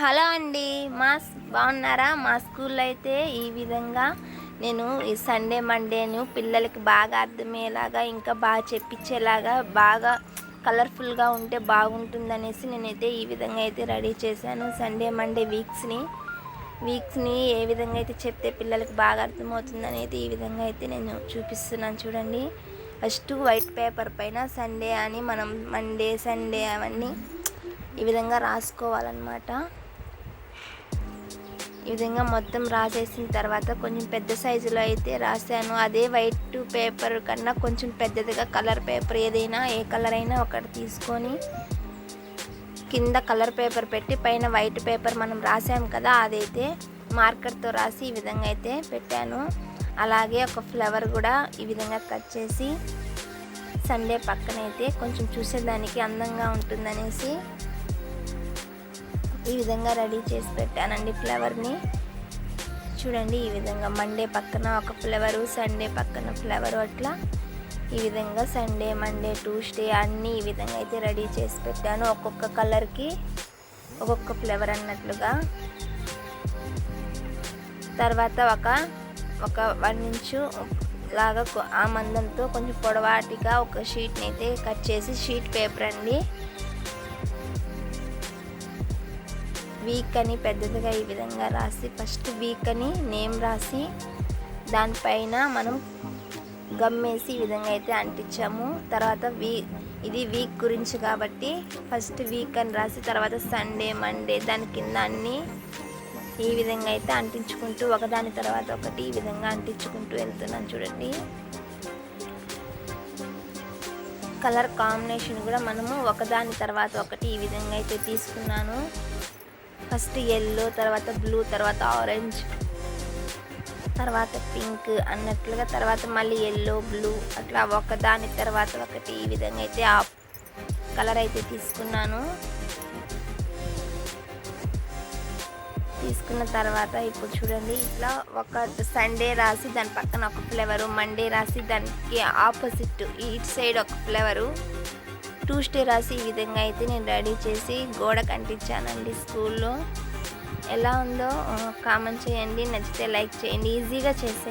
Hello అండి మా బాగున్నారా? మా స్కూల్లో అయితే ఈ విధంగా నేను ఈ సండే మండేను పిల్లలకి బాగా అర్థమయ్యేలాగా ఇంకా బాగా చెప్పించేలాగా బాగా కలర్ఫుల్గా ఉంటే బాగుంటుందనేసి నేనైతే ఈ విధంగా అయితే రెడీ చేశాను. సండే మండే వీక్స్ని వీక్స్ని ఏ విధంగా అయితే చెప్తే పిల్లలకి బాగా అర్థమవుతుందనేది ఈ విధంగా అయితే నేను చూపిస్తున్నాను చూడండి. ఫస్ట్ వైట్ పేపర్ పైన సండే అని మనం మండే సండే అవన్నీ ఈ విధంగా రాసుకోవాలన్నమాట. ఈ విధంగా మొత్తం రాసేసిన తర్వాత కొంచెం పెద్ద సైజులో అయితే రాశాను. అదే వైట్ పేపర్ కన్నా కొంచెం పెద్దదిగా కలర్ పేపర్ ఏదైనా ఏ కలర్ అయినా ఒకటి తీసుకొని కింద కలర్ పేపర్ పెట్టి పైన వైట్ పేపర్ మనం రాసాం కదా అదైతే మార్కర్తో రాసి ఈ విధంగా అయితే పెట్టాను. అలాగే ఒక ఫ్లవర్ కూడా ఈ విధంగా కట్ చేసి సండే పక్కనైతే కొంచెం చూసేదానికి అందంగా ఉంటుందనేసి ఈ విధంగా రెడీ చేసి పెట్టానండి ఫ్లవర్ని. చూడండి ఈ విధంగా మండే పక్కన ఒక ఫ్లవరు సండే పక్కన ఫ్లవరు అట్లా ఈ విధంగా సండే మండే ట్యూస్డే అన్నీ ఈ విధంగా అయితే రెడీ చేసి పెట్టాను. ఒక్కొక్క కలర్కి ఒక్కొక్క ఫ్లేవర్ అన్నట్లుగా. తర్వాత ఒక ఒక వన్ ఇంచు లాగా ఆ మందంతో కొంచెం పొడవాటిగా ఒక షీట్ని అయితే కట్ చేసి షీట్ పేపర్ అండి. వీక్ అని పెద్దదిగా ఈ విధంగా రాసి ఫస్ట్ వీక్ అని నేమ్ రాసి దానిపైన మనం గమ్మేసి ఈ విధంగా అయితే అంటించాము. తర్వాత వీ ఇది వీక్ గురించి కాబట్టి ఫస్ట్ వీక్ అని రాసి తర్వాత సండే మండే దాని కింద అన్నీ ఈ విధంగా అయితే అంటించుకుంటూ ఒకదాని తర్వాత ఒకటి ఈ విధంగా అంటించుకుంటూ వెళ్తున్నాను చూడండి. కలర్ కాంబినేషన్ కూడా మనము ఒకదాని తర్వాత ఒకటి ఈ విధంగా అయితే తీసుకున్నాను. ఫస్ట్ ఎల్లో తర్వాత బ్లూ తర్వాత ఆరెంజ్ తర్వాత పింక్ అన్నట్లుగా తర్వాత మళ్ళీ ఎల్లో బ్లూ అట్లా ఒకదాని తర్వాత ఒకటి ఈ విధంగా అయితే ఆ కలర్ అయితే తీసుకున్నాను. తీసుకున్న తర్వాత ఇప్పుడు చూడండి ఇట్లా ఒక సండే రాసి దాని పక్కన ఒక ఫ్లేవరు మండే రాసి దానికి ఆపోజిట్ ఇటు సైడ్ ఒక ఫ్లేవరు ట్యూస్డే రాసి ఈ విధంగా అయితే నేను రెడీ చేసి గోడ అంటించానండి స్కూల్లో. ఎలా ఉందో కామెంట్ చేయండి. నచ్చితే లైక్ చేయండి. ఈజీగా చేసే